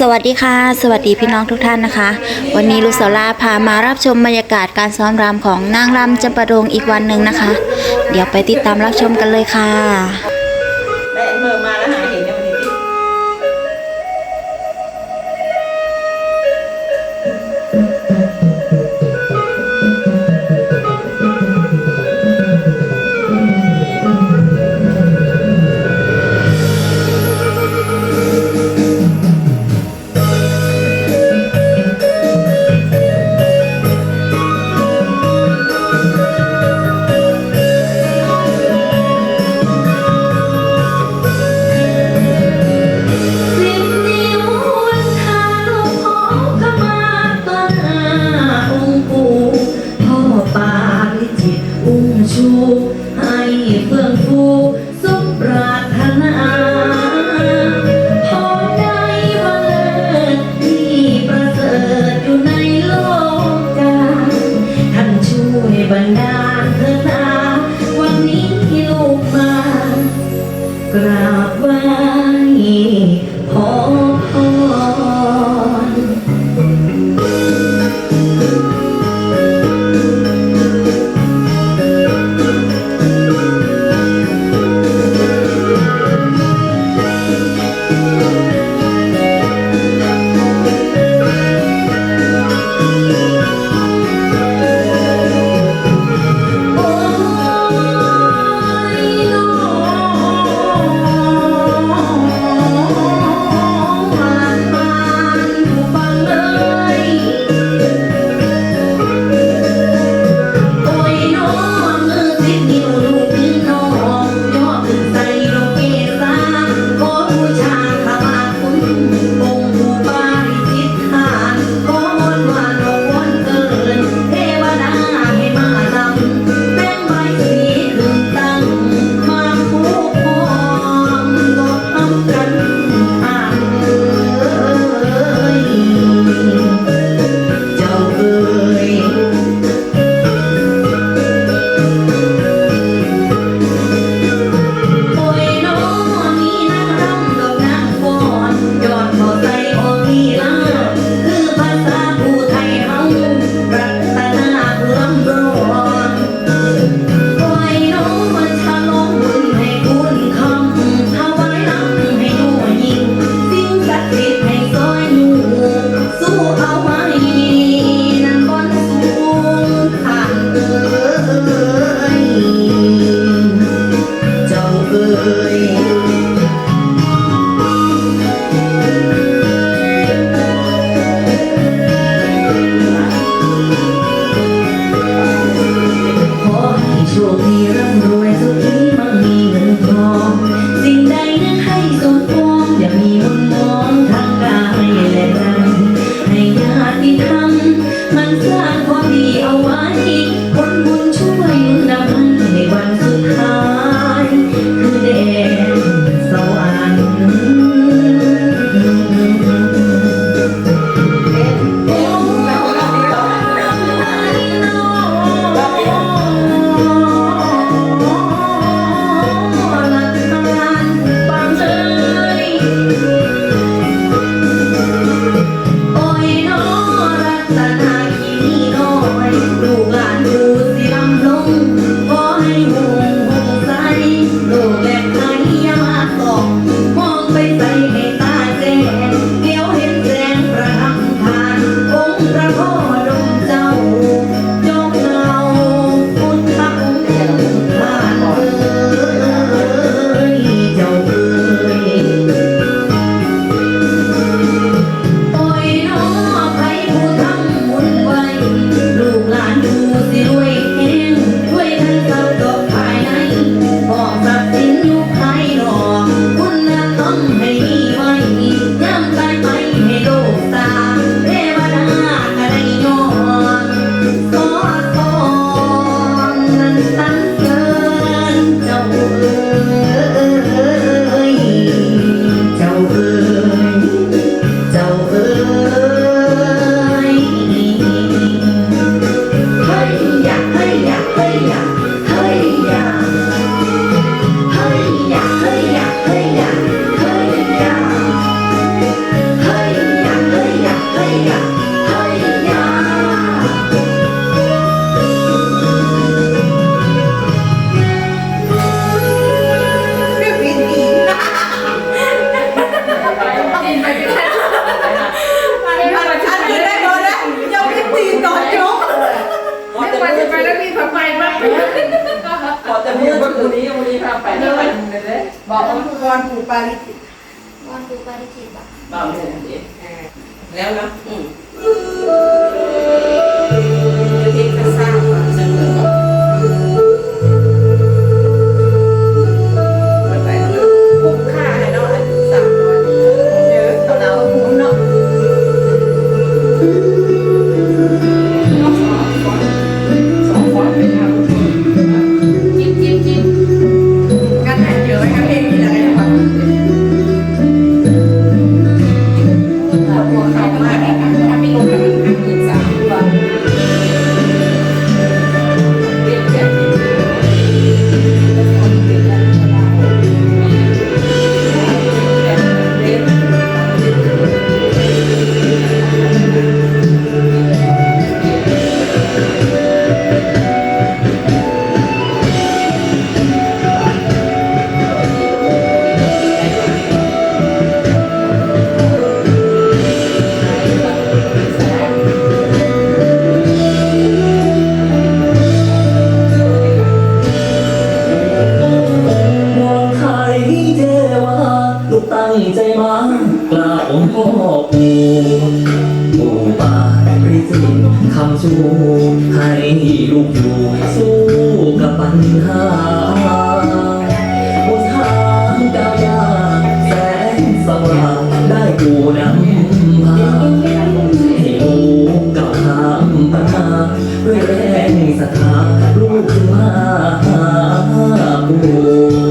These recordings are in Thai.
สวัสดีค่ะ สวัสดีพี่น้องทุกท่านนะคะ วันนี้ลูกสาวลาพามารับชมบรรยากาศการซ้อมรำของนางรำจำปาดงอีกวันหนึ่งนะคะ เดี๋ยวไปติดตามรับชมกันเลยค่ะแม่เมื่อมาแล้ว ตาด้วยแรงศรัทธาลูกมาหาปู่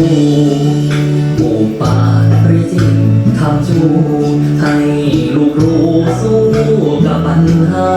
คู่ปูปาปริจิงทำจูให้ลูกรู้สู้กับปัญหา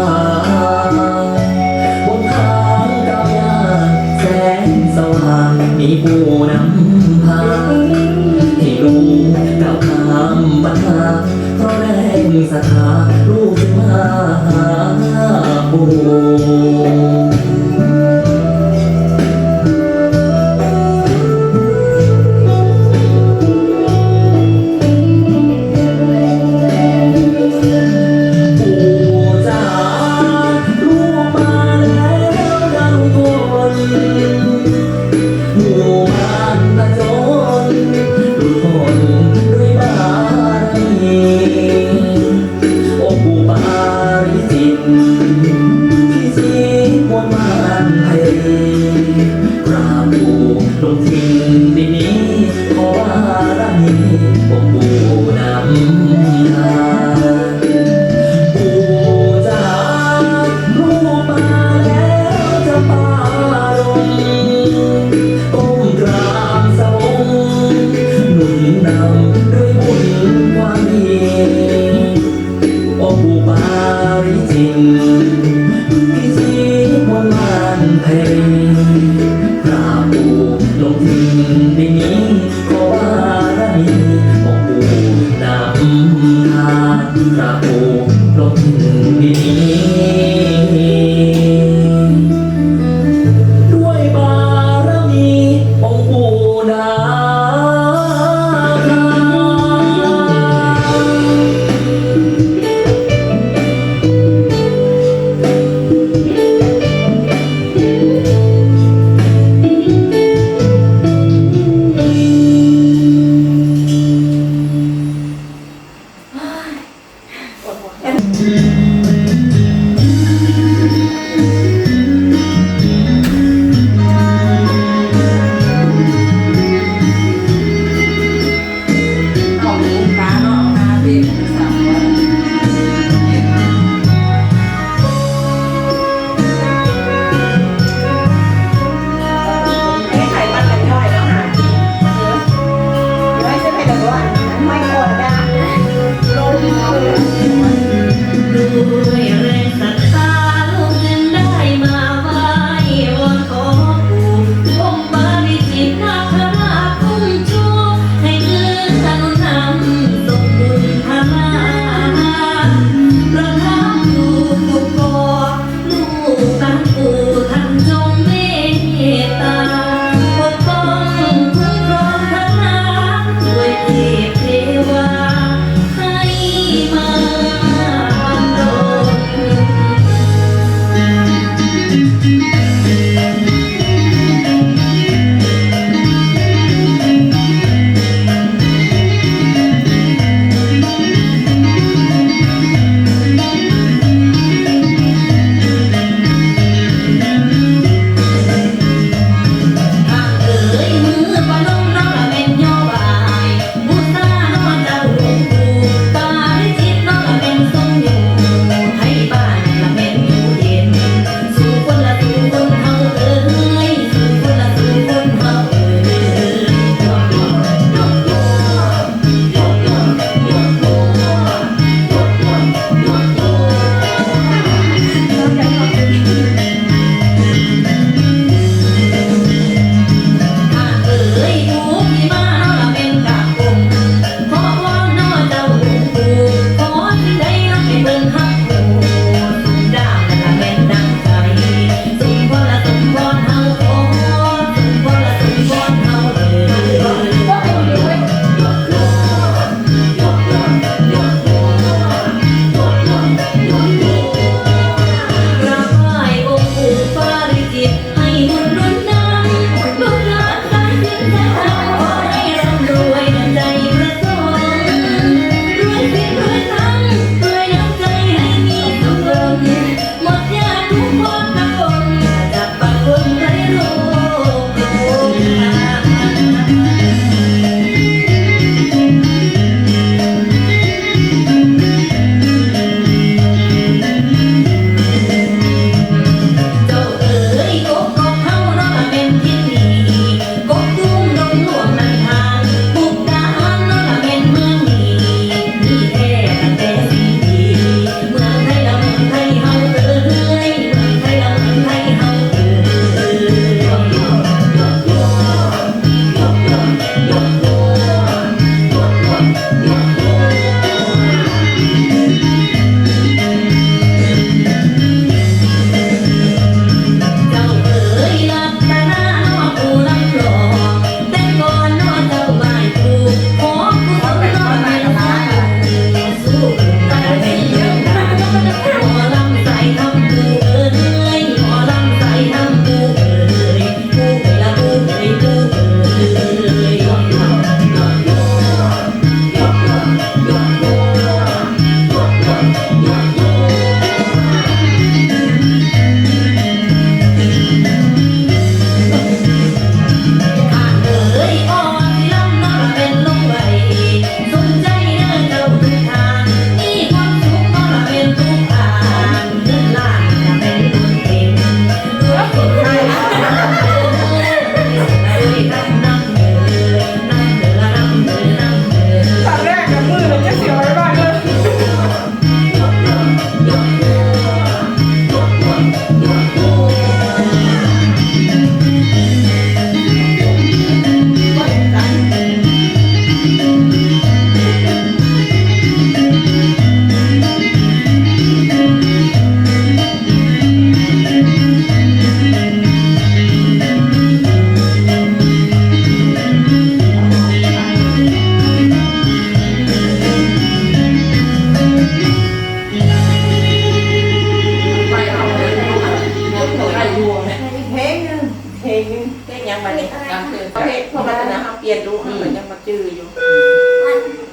กลางคืนประเภทพวกรัตนะเขาเปลี่ยนดูกเหมือนยังมาจื้ออยู่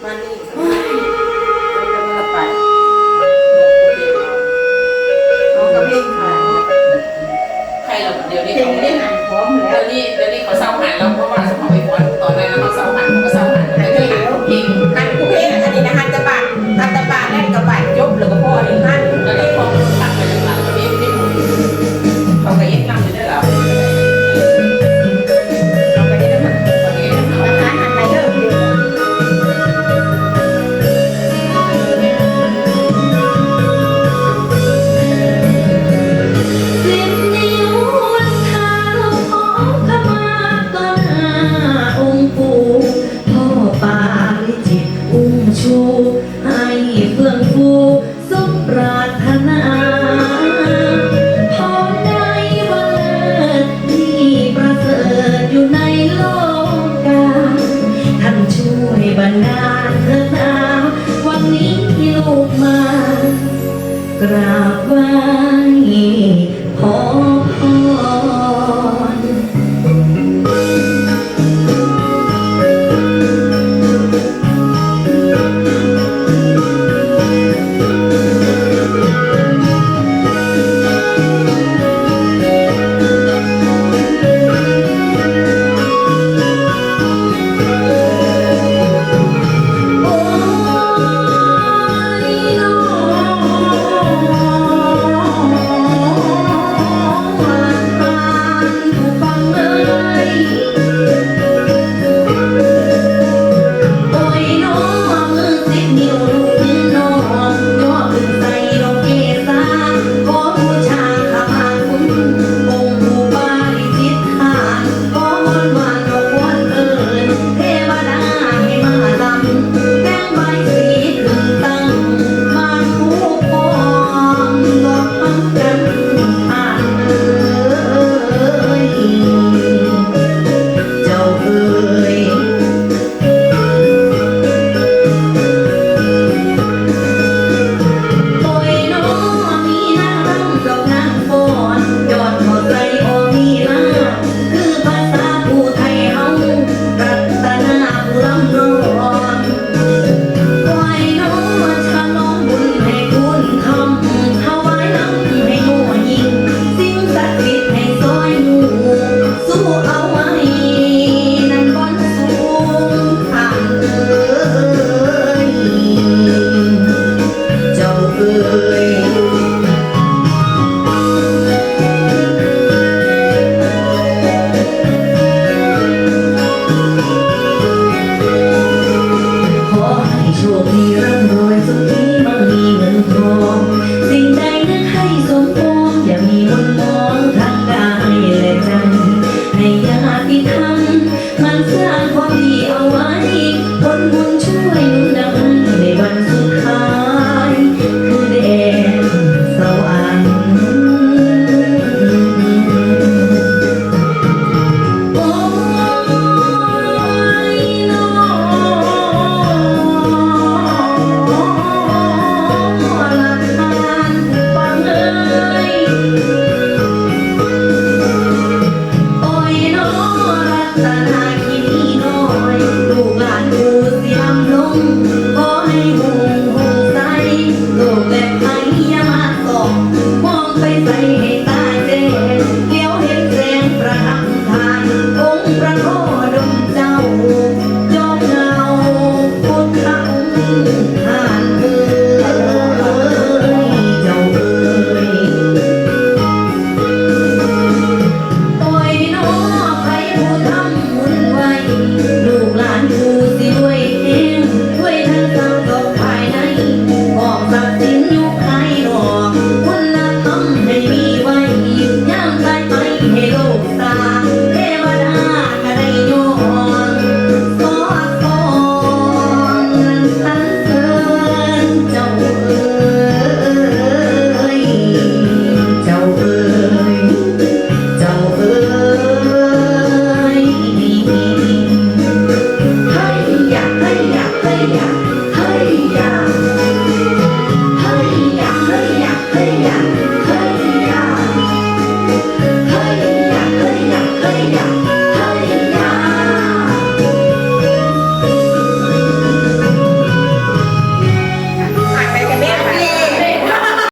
มันนี่มันไปเอากระเพงขาใครเราเดียวนี้เขาเนี่ยพอมเนี้เดี๋นี้ขาเศร้าหันแล้วเพราะว่าสมัยก่อนตอนนั้นเราเศร้าหันเขาก็เศร้าหันแต่ที่เองหันกูเพลงอันนี้นะฮันตะบะฮันตะบะแรกกระบะ